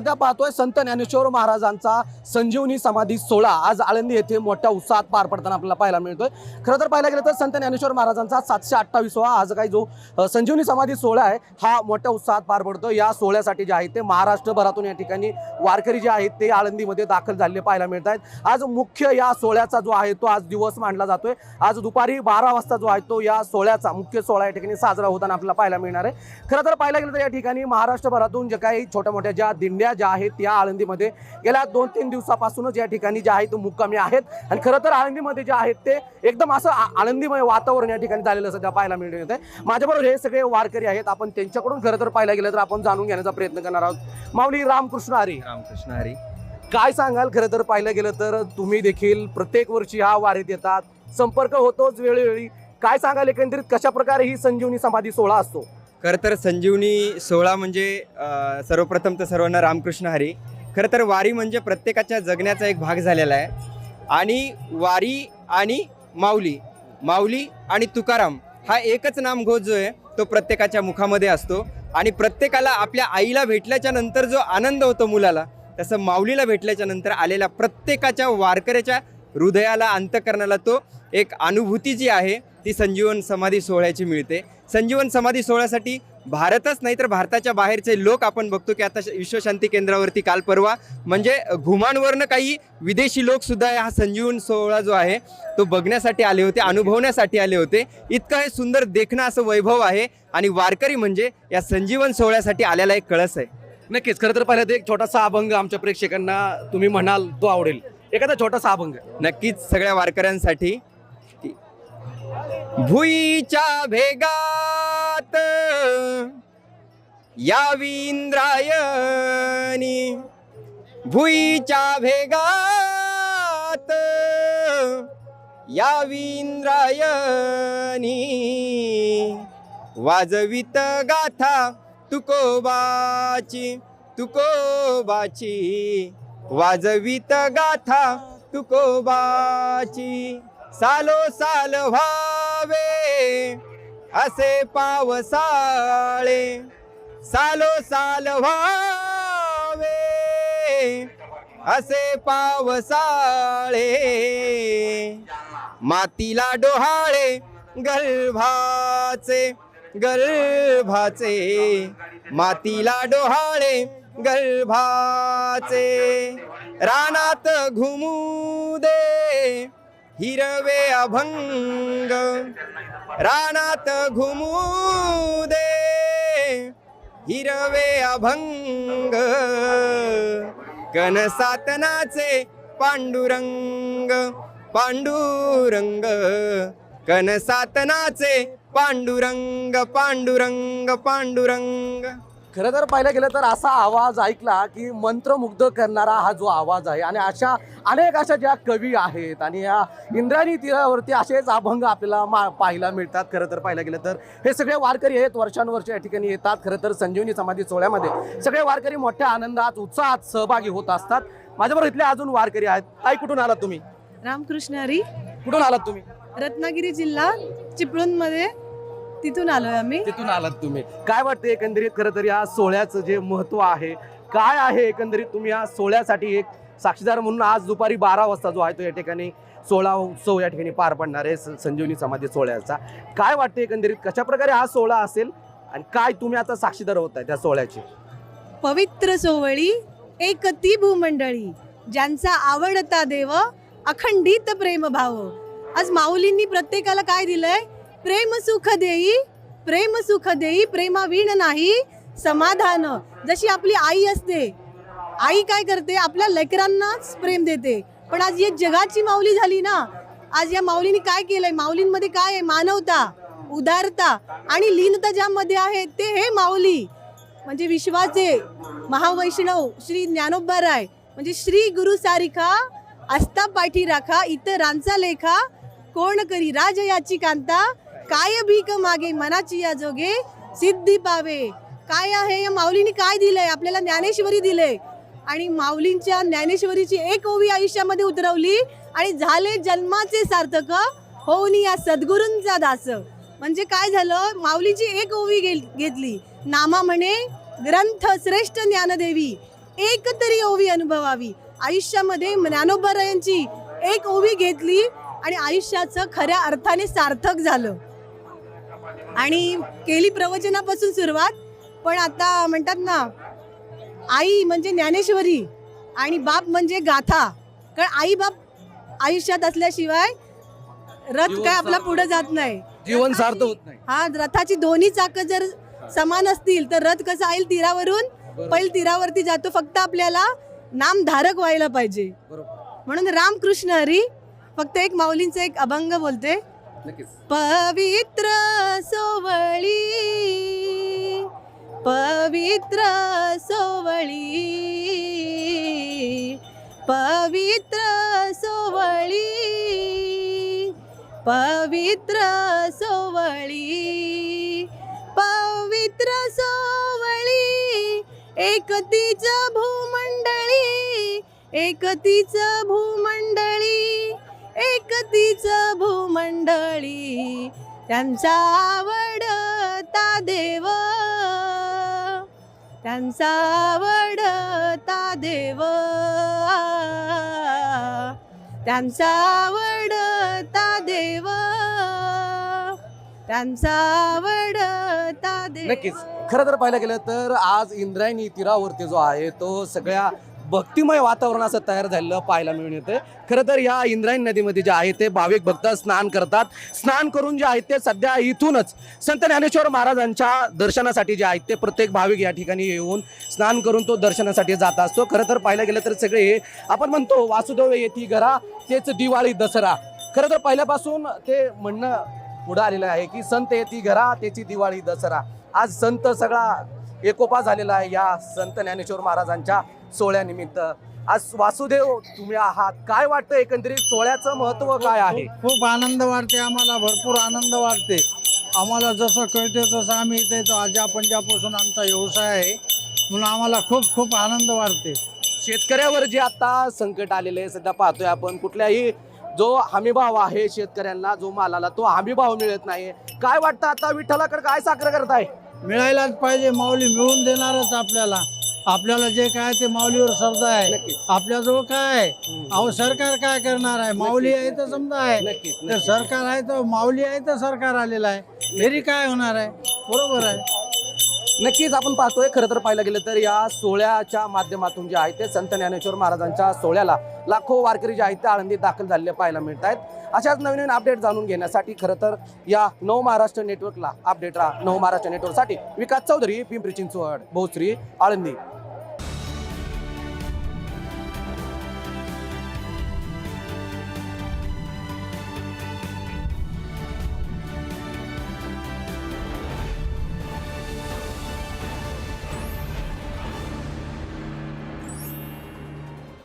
सध्या पाहतोय संत ज्ञानेश्वर महाराजांचा संजीवनी समाधी सोहळा. आज आळंदी येथे मोठ्या उत्साहात पार पडताना आपल्याला पाहायला मिळतोय. खरं तर पाहायला गेलं तर संत ज्ञानेश्वर महाराजांचा सातशे अठ्ठावीसवा आज काही जो संजीवनी समाधी सोहळा आहे हा मोठ्या उत्साहात पार पडतो या सोहळ्यासाठी जे आहे ते महाराष्ट्रभरातून या ठिकाणी वारकरी जे आहेत ते आळंदीमध्ये दाखल झालेले पाहायला मिळत आहेत आज मुख्य या सोहळ्याचा जो आहे तो आज दिवस मांडला जातोय. आज दुपारी बारा वाजता जो आहे तो या सोहळ्याचा मुख्य सोहळा या ठिकाणी साजरा होताना आपल्याला पाहायला मिळणार आहे. खरं तर पाहायला गेलं तर या ठिकाणी महाराष्ट्रभरातून जे काही छोट्या मोठ्या ज्या दिंड्या ज्या आहेत या आळंदीमध्ये गेल्या दोन तीन दिवसापासूनच या ठिकाणी ज्या आहेत मुक्कामी आहेत. आणि खरं तर आळंदीमध्ये जे आहेत ते एकदम असं आ- आनंदीमय वातावरण या ठिकाणी झालेलं सध्या पाहायला मिळत आहे. माझ्याबरोबर हे सगळे वारकरी आहेत. आपण त्यांच्याकडून खरं तर पाहायला गेलं तर आपण जाणून घेण्याचा प्रयत्न करणार आहोत. माऊली रामकृष्ण हरी. रामकृष्ण हरी. काय सांगाल? खरं तर पाहिलं गेलं तर तुम्ही देखील प्रत्येक वर्षी हा वारीत येतात. संपर्क होतोच वेळोवेळी. काय सांगाल एकंदरीत? कशा प्रकारे ही संजीवनी समाधी सोहळा असतो? खरं तर संजीवनी सोहळा म्हणजे सर्वप्रथम तर सर्वांना रामकृष्ण हरी. खरं तर वारी म्हणजे प्रत्येकाच्या जगण्याचा एक भाग झालेला आहे. आणि वारी आणि माऊली माऊली आणि तुकाराम हा एकच नामघोष जो आहे तो प्रत्येकाच्या मुखामध्ये असतो. आणि प्रत्येकाला आपल्या आईला भेटल्याच्या नंतर जो आनंद होतो मुलाला तसं माऊलीला भेटल्याच्या नंतर आलेल्या प्रत्येकाच्या वारकऱ्याच्या हृदयाला अंतकरणाला तो एक अनुभूती जी आहे ती संजीवन समाधी सोहळ्याची मिळते. संजीवन समाधी सोहळ्यासाठी भारतच नाही तर भारताच्या बाहेरचे लोक आपण बघतो की आता विश्वशांती केंद्रावरती काल परवा म्हणजे घुमानवरनं काही विदेशी लोकसुद्धा हा संजीवन सोहळा जो आहे तो बघण्यासाठी आले होते अनुभवण्यासाठी आले होते. इतकं हे सुंदर देखणं असं वैभव आहे आणि वारकरी म्हणजे या संजीवन सोहळ्यासाठी आलेला एक कळस आहे. नक्कीच. खरं तर पहिलं तर एक छोटासा अभंग आमच्या प्रेक्षकांना तुम्ही म्हणाल तो आवडेल. एखादा छोटासा अभंग. नक्कीच सगळ्या वारकऱ्यांसाठी. भुईच्या भेगात यावी इंद्रायणी. भुईच्या भेगात यावी इंद्रायणी. वाजवित गाथा तुकोबाची तुकोबाची. वाजवीत गाथा तुकोबाची. सालो साल व्हावे असे पावसाळे. सालो साल व्हावे असे पावसाळे. मातीला डोहाळे गर्भाचे गर्भाचे मातीला डोहाळे गल्भाचे रानात घुमू दे हिरवे अभंग. रानात घुमू दे हिरवे अभंग. कनसातनाचे पांडुरंग पांडुरंग. कनसातनाचे पांडुरंग पांडुरंग पांडुरंग. खरं तर पाहिलं गेलं तर असा आवाज ऐकला की मंत्रमुग्ध करणारा हा जो आवाज आहे आणि अशा अनेक अशा ज्या कवी आहेत आणि या इंद्रायणी तीरावरती असेच अभंग आपल्याला मा पाहायला मिळतात. खरं तर पाहायला गेलं तर हे सगळे वारकरी आहेत वर्षानुवर्ष या ठिकाणी येतात. खरं तर संजीवनी समाधी सोहळ्यामध्ये सगळे वारकरी मोठ्या आनंदात उत्साहात सहभागी होत असतात. माझ्याबरोबर इथले अजून वारकरी आहेत. ताई कुठून आलात तुम्ही? रामकृष्ण हरी. कुठून आलात तुम्ही? रत्नागिरी जिल्हा चिपळूणमध्ये. तिथून आलोय आम्ही. तिथून आलात तुम्ही. काय वाटतं एकंदरीत खरं तर या सोहळ्याचं जे महत्त्व आहे काय आहे एकंदरीत तुम्ही या सोहळ्यासाठी एक साक्षीदार म्हणून आज दुपारी बारा वाजता जो आहे तो या ठिकाणी सोहळा उत्सव या ठिकाणी पार पडणार आहे स- संजीवनी समाधी सोहळ्याचा. काय वाटतं एकंदरीत कशा प्रकारे हा सोहळा असेल आणि काय तुम्ही आता साक्षीदार होत आहे त्या सोहळ्याचे? पवित्र सोवळी एक ती भूमंडळी ज्यांचा आवडता देव अखंडित प्रेम भाव आज माऊलींनी प्रत्येकाला काय दिलंय? प्रेम सुख देई प्रेम सुख देई प्रेमावीण नाही समाधान. जशी आपली आई असते आई काय करते? आपल्या लेकरांनाच प्रेम देते. पण आज ही जगाची माऊली झाली ना आज या माऊलीने काय केलंय? माऊलींमध्ये काय आहे? मानवता उदारता आणि लीनता ज्यामध्ये आहे ते हे माऊली. म्हणजे विश्वाचे महावैष्णव श्री ज्ञानोबा राय म्हणजे श्री गुरु सारिखा आस्था पाठी राखा इतरांचा लेखा कोण करी राज याची कांता काय भीक मागे मनाची या जोगे सिद्धी पावे. काय आहे या माऊलीने काय दिलंय? आपल्याला ज्ञानेश्वरी दिले आणि माऊलींच्या ज्ञानेश्वरीची एक ओवी आयुष्यामध्ये उतरवली आणि झाले जन्माचे सार्थक होऊन या सद्गुरूंचा दास. म्हणजे काय झालं? माऊलीची एक ओवी घेतली. नामा म्हणे ग्रंथ श्रेष्ठ ज्ञानदेवी. एक तरी ओवी अनुभवावी. आयुष्यामध्ये ज्ञानोबरायांची एक ओवी घेतली आणि आयुष्याचं खऱ्या अर्थाने सार्थक झालं. आणि केली प्रवचनापासून सुरुवात पण आता म्हणतात ना आई म्हणजे ज्ञानेश्वरी आणि बाप म्हणजे गाथा. कारण आई बाप आयुष्यात असल्याशिवाय रथ काय आपला पुढे जात नाही. जीवन सार्थ होत नाही. हा रथाची दोन्ही चाकं जर समान असतील तर रथ कसा येईल तीरावरून? पैल तीरावरती जातो फक्त आपल्याला नाम धारक व्हायला पाहिजे. म्हणून रामकृष्ण हरी फक्त एक माऊलींचं एक अभंग बोलते. पवित्र सोवळी पवित्र सोवळी पवित्र सोवळी पवित्र सोवळी पवित्र सोवळी एकतीच भूमंडळी एकतीच भूमंडळी. एकतीच भूमंडळी. त्यांचा आवडता देव. त्यांचा आवडता देव. त्यांचा आवडता देव. त्यांचा आवडता देव. नक्कीच. खरं तर पाहायला गेलं तर आज इंद्रायणी तीरावरती जो आहे तो सगळ्या भक्तिमय वातावरण असं तयार झालेलं पाहायला मिळून येतं खरं तर या इंद्रायणी नदीमध्ये जे आहे ते भाविक भक्त स्नान करतात. स्नान करून जे आहेत ते सध्या इथूनच संत ज्ञानेश्वर महाराजांच्या दर्शनासाठी जे आहेत ते प्रत्येक भाविक या ठिकाणी येऊन स्नान करून तो दर्शनासाठी जात असतो. खरं तर पाहायला गेलं तर सगळे हे आपण म्हणतो वासुदेव येती घरा तेच दिवाळी दसरा. खरं तर पहिल्यापासून ते म्हणणं पुढं आलेलं आहे की संत येती घरा त्याची दिवाळी दसरा. आज संत सगळा एकोपा झालेला आहे या संत ज्ञानेश्वर महाराजांच्या सोहळ्यानिमित्त. आज वासुदेव तुम्ही आहात. काय वाटतं एकंदरीत सोहळ्याचं महत्त्व काय आहे? खूप- आनंद वाटते आम्हाला भरपूर आनंद वाटते. आम्हाला जसं कळते तसं आम्ही इथे आजा पंजापासून आमचा व्यवसाय आहे म्हणून आम्हाला खूप खूप आनंद वाटते. शेतकऱ्यावर जे आता संकट आलेले आहे सध्या पाहतोय आपण कुठल्याही जो हमीभाव आहे शेतकऱ्यांना जो मालाला तो हमीभाव मिळत नाही काय वाटतं आता विठ्ठलाकडे काय साखर करताय? मिळायलाच पाहिजे माऊली मिळून देणारच आपल्याला. आपल्याला जे काय ते माऊलीवर श्रद्धा आहे. आपल्याजवळ काय आहे. अहो सरकार काय करणार आहे? माऊली आहे तर समजा आहे. तर. सरकार आहे तर माऊली आहे तर सरकार आलेलं आहे. घरी काय होणार आहे? बरोबर आहे. नक्कीच आपण पाहतोय खरं तर पाहायला गेलं तर या सोहळ्याच्या माध्यमातून जे आहे ते संत ज्ञानेश्वर महाराजांच्या सोहळ्याला लाखो वारकरी जे आहेत ते आळंदीत दाखल झालेले पाहायला मिळत आहेत. अशाच नवीन नवीन अपडेट जाणून घेण्यासाठी खरं तर या नव महाराष्ट्र नेटवर्कला अपडेट राहा. नव महाराष्ट्र नेटवर्कसाठी विकास चौधरी पिंपरी चिंचवड भोसरी आळंदी.